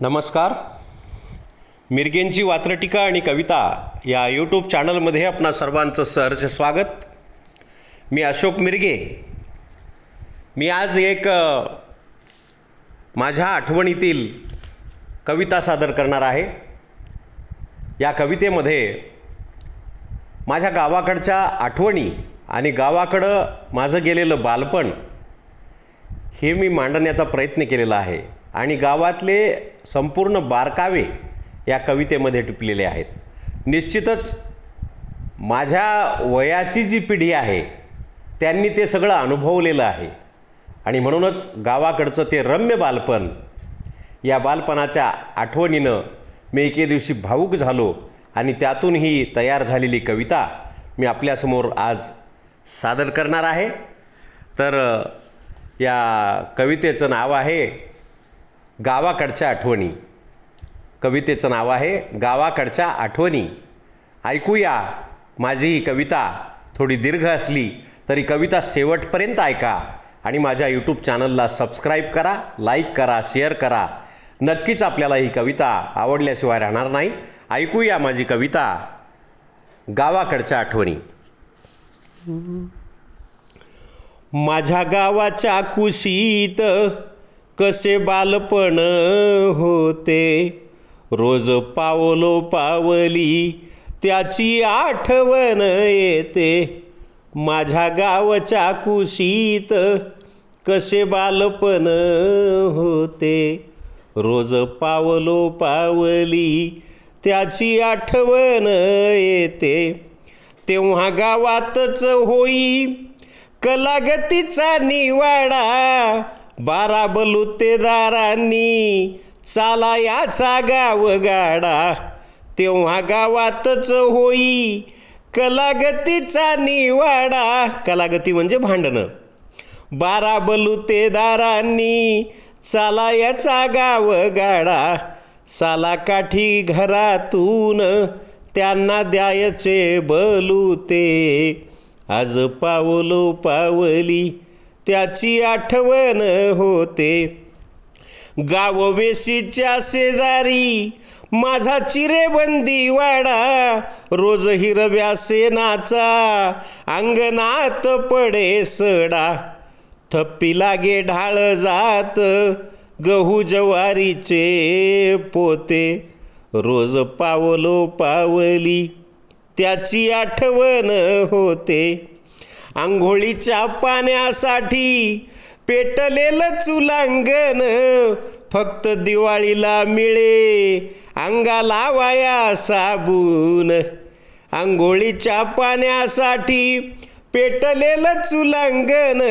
नमस्कार. मिरगेंची वात्रटिका आणि कविता या यूट्यूब चॅनलमध्ये आपणा सर्वांचं सहर्ष स्वागत. मी अशोक मिरगे. मी आज एक माझ्या आठवणीतील कविता सादर करणार आहे. या कवितेमध्ये माझ्या गावाकडच्या आठवणी आणि गावाकडं माझं गेलेलं बालपण हे मी मांडण्याचा प्रयत्न केलेला आहे. आणि गावातले संपूर्ण बारकावे या कवितेमध्ये टिपलेले आहेत. निश्चितच माझ्या वयाची जी पिढी आहे त्यांनी ते सगळं अनुभवलेलं आहे. आणि म्हणूनच गावाकडचं ते रम्य बालपण या बालपणाच्या आठवणीनं मी एके दिवशी भावूक झालो आणि त्यातून ही तयार झालेली कविता मी आपल्यासमोर आज सादर करणार आहे. तर या कवितेचं नाव आहे गावाकडच्या आठवणी. कवितेचं नाव आहे गावाकडच्या आठवणी. ऐकूया माझी ही कविता. थोडी दीर्घ असली तरी कविता शेवटपर्यंत ऐका आणि माझ्या यूट्यूब चॅनलला सबस्क्राईब करा लाईक करा शेअर करा. नक्कीच आपल्याला ही कविता आवडल्याशिवाय राहणार नाही. ऐकूया माझी कविता. गावाकडच्या आठवणी. माझ्या गावाच्या कुशीत कसे बालपण होते? रोज पावलो पावली त्याची आठवण येते. माझ्या गावच्या कुशीत कसे बालपण होते? रोज पावलो पावली त्याची आठवण येते. तेव्हा गावातच होई कलागतीचा निवाडा बारा बलुतेदारांनी चाला याचा गाव गाडा. तेव्हा गावातच होई कलागतीचा निवाडा. कलागती म्हणजे भांडणं. बारा बलुतेदारांनी चाला याचा गाव गाडा. साला काठी घरातून त्यांना द्यायचे बलुते. आज पावलो पावली त्याची आठवण होते. गाववेशीच्या शेजारी माझा चिरेबंदी वाडा. रोज हिरव्या सेनाचा अंगणात पडे सडा. थप्पी लागे ढाळ जात गहू ज्वारीचे पोते. रोज पावलो पावली त्याची आठवण होते. आंघोळीच्या पाण्यासाठी पेटलेलं चुलांगण फक्त दिवाळीला मिळे. अंगाला वाया साबून. आंघोळीच्या पाण्यासाठी पेटलेलं चुलांगण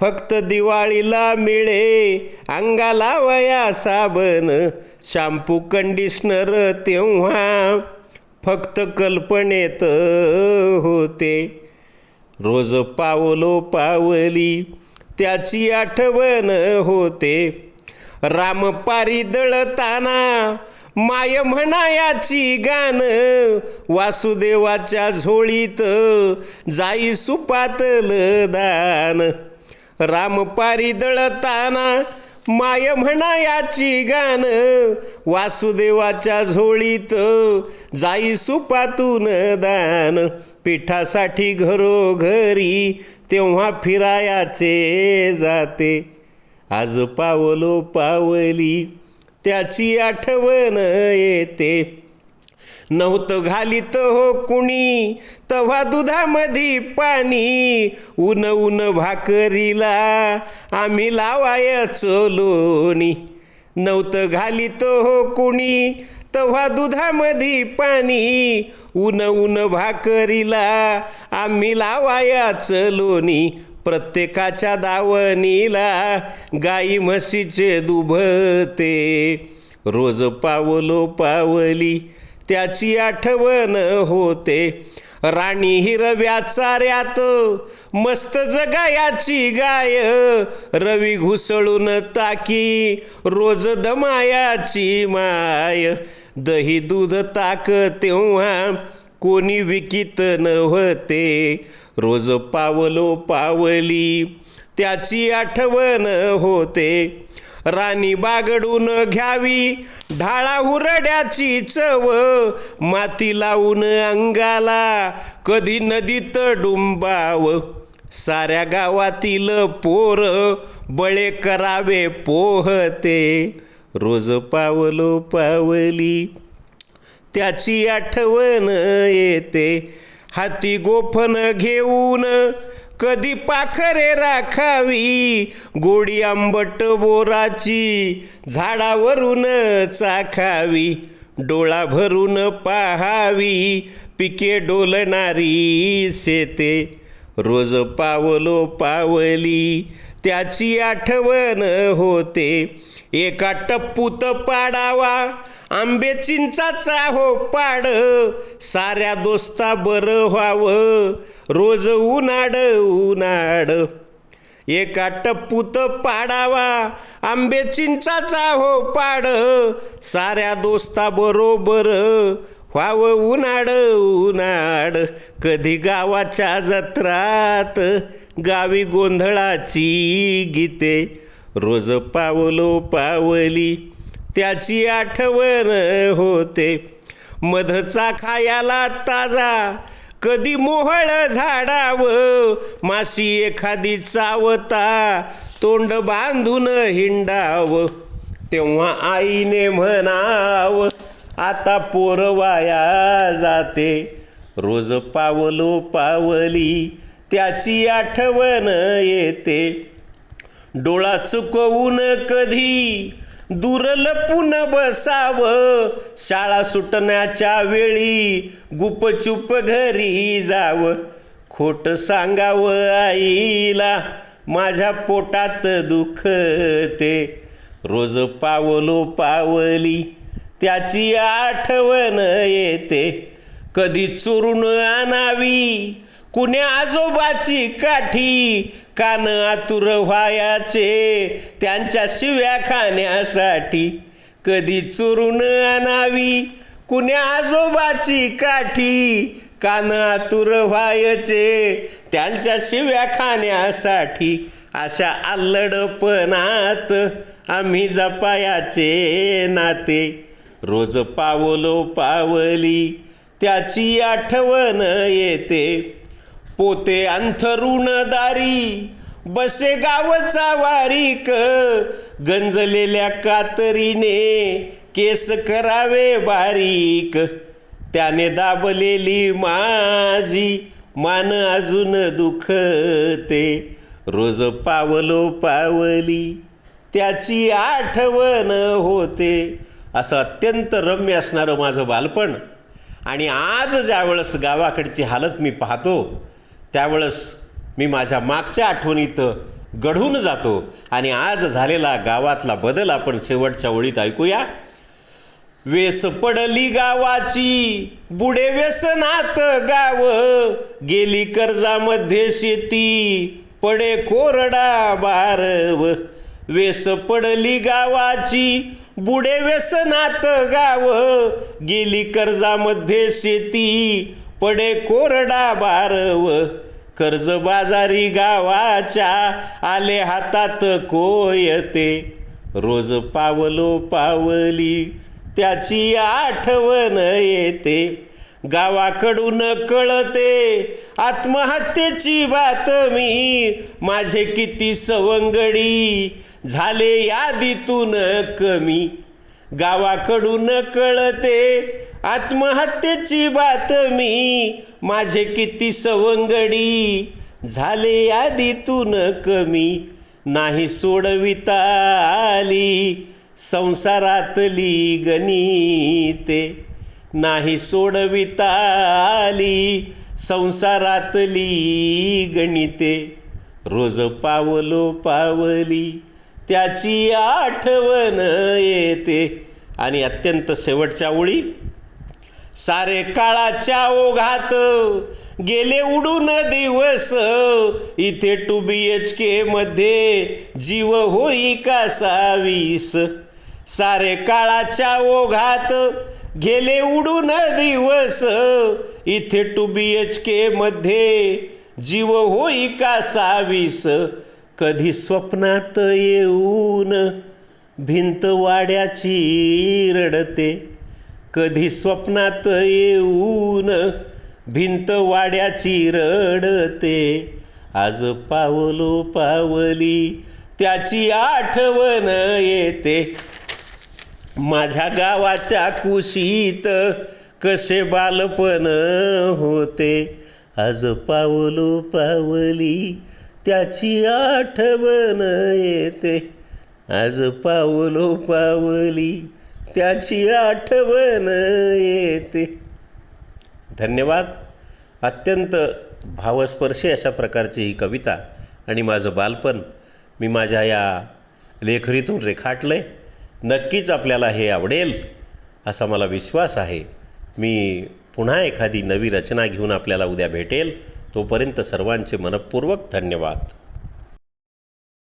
फक्त दिवाळीला मिळे. अंगाला वया साबण शॅम्पू कंडिशनर तेव्हा फक्त कल्पनेत होते. रोज पावलो पावली त्याची आठवण होते. रामपारी दळताना माय म्हणायाची गाण वासुदेवाच्या झोळीत जाई सुपातल दान. रामपारी दळताना माय म्हणायाची गाण वासुदेवाच्या झोळीत जाई सुपातून दान. पिठासाठी घरोघरी तेव्हा फिरायाचे जाते. आज पावलो पावली त्याची आठवण येते. नव्हतं घालीत हो कुणी. तव्हा दुधामधी पाणी. ऊन ऊन भाकरीला आम्ही लावायचो लोणी नव्हतं घालीत हो कुणी. तव्हा दुधामधी पाणी. ऊन ऊन भाकरीला आम्ही लावायचं लोणी प्रत्येकाच्या दावणीला गाई म्हशीचे दुभते. रोज पावलो पावली. त्याची आठवण होते. राणी हिरव्या चाऱ्यात मस्त जगायाची गाय. रवी घुसळून ताकी रोज दमायाची माय. दही दूध ताक तेव्हा कोणी विकित नव्हते. रोज पावलो पावली त्याची आठवण होते. राणी बागडून घ्यावी. ढाळा हुरड्याची चव माती लावून अंगाला. कधी नदीत डुंबाव साऱ्या गावातील पोर बळे करावे पोहते. रोज पावलो पावली त्याची आठवण येते. हाती गोफन घेऊन कधी पाखरे राखावी? गोडी आंबट बोराची झाडावरून चाखावी. डोळा भरून पाहावी पिके डोलणारी शेते. रोज पावलो पावली त्याची आठवण होते. एका टप्पूत पाडावा आंबे चिंचाचा हो पाड साऱ्या दोस्ता बरं व्हावं रोज उन्हाड उन्हाड. एका टप्पूत पाडावा आंबे चिंचाचा हो पाड साऱ्या दोस्ता बरोबर व्हावं उन्हाड उन्हाड. कधी गावाच्या जत्रात गावी गोंधळाची गीते रोज पावलो पावली. त्याची आठवण होते. मधचा खायाला ताजा कधी मोहळ झाडावं माशी एखादी चावता तोंड बांधून हिंडावं. तेव्हा आईने म्हणाव आता पोर वाया जाते. रोज पावलो पावली त्याची आठवण येते. डोळा चुकवून कधी दुरलपून बसाव बसावं. शाळा सुटण्याच्या वेळी गुपचूप घरी जावं. खोट सांगावं आईला माझ्या पोटात दुखते. रोज पावलो पावली त्याची आठवण येते. कधी चोरून आणावी कुण्या आजोबाची काठी कान आतुर व्हायाचे त्यांच्या शिव्या खाण्यासाठी कधी चुरून आणावी? कुण्या आजोबाची काठी कान आतुर व्हायचे त्यांच्या शिव्या खाण्यासाठी अशा आल्लडपणात आम्ही जपायाचे नाते. रोज पावलो पावली त्याची आठवण येते. पोते अंथरुण दारी बसे गावचा वारीक गंजलेल्या कातरीने केस करावे बारीक. त्याने दाबलेली माझी मान अजून दुखते. रोज पावलो पावली त्याची आठवण होते. असं अत्यंत रम्य असणारं माझं बालपण. आणि आज ज्यावेळेस गावाकडची हालत मी पाहतो त्यावेळेस मी माझ्या मागच्या आठवणीत गढून जातो आणि आज झालेला गावातला बदल आपण शेवटच्या ओळीत ऐकूया. वेस पडली गावाची बुडे व्यसनात गाव गेली कर्जामध्ये शेती पडे कोरडा बारव. वेस पडली गावाची बुडे व्यसनात गाव गेली कर्जामध्ये शेती पडे कोरडा बारव. कर्जबाजारी गावाच्या आले हातात कोयते रोज पावलो पावली त्याची आठवण येते. गावाकडून कळते आत्महत्येची बातमी माझे किती सवंगडी झाले यादीतून कमी. गावाकडून कळते. आत्महत्येची बातमी माझे किती सवंगडी झाले आधीतून कमी. नाही सोडविता आली. संसारातली गणिते. नाही सोडविता आली. संसारातली गणिते. रोज पावलो पावली. त्याची आठवण येते. आणि अत्यंत शेवटच्या ओळी सारे काळाच्या ओघात गेले उडून दिवस. इथे टू बी एच के मध्ये जीव होई का सावीस सारे काळाच्या ओघात गेले उडून दिवस. इथे टू बी एच के मध्ये जीव होई का सावीस कधी स्वप्नात येऊन भिंत वाड्याची रडते. कधी स्वप्नात येऊन भिंत वाड्याची रडते. आज पावलो पावली त्याची आठवण येते. माझ्या गावाच्या कुशीत कसे बालपण होते. आज पावलो पावली त्याची आठवण येते. आज पावलो पावली त्याची आठवण येते. धन्यवाद. अत्यंत भावस्पर्शी अशा प्रकारची ही कविता आणि माझं बालपण मी माझ्या या लेखरीतून रेखाटलं आहे नक्कीच आपल्याला हे आवडेल असा मला विश्वास आहे. मी पुन्हा एखादी नवी रचना घेऊन आपल्याला उद्या भेटेल. तोपर्यंत सर्वांचे मनपूर्वक धन्यवाद.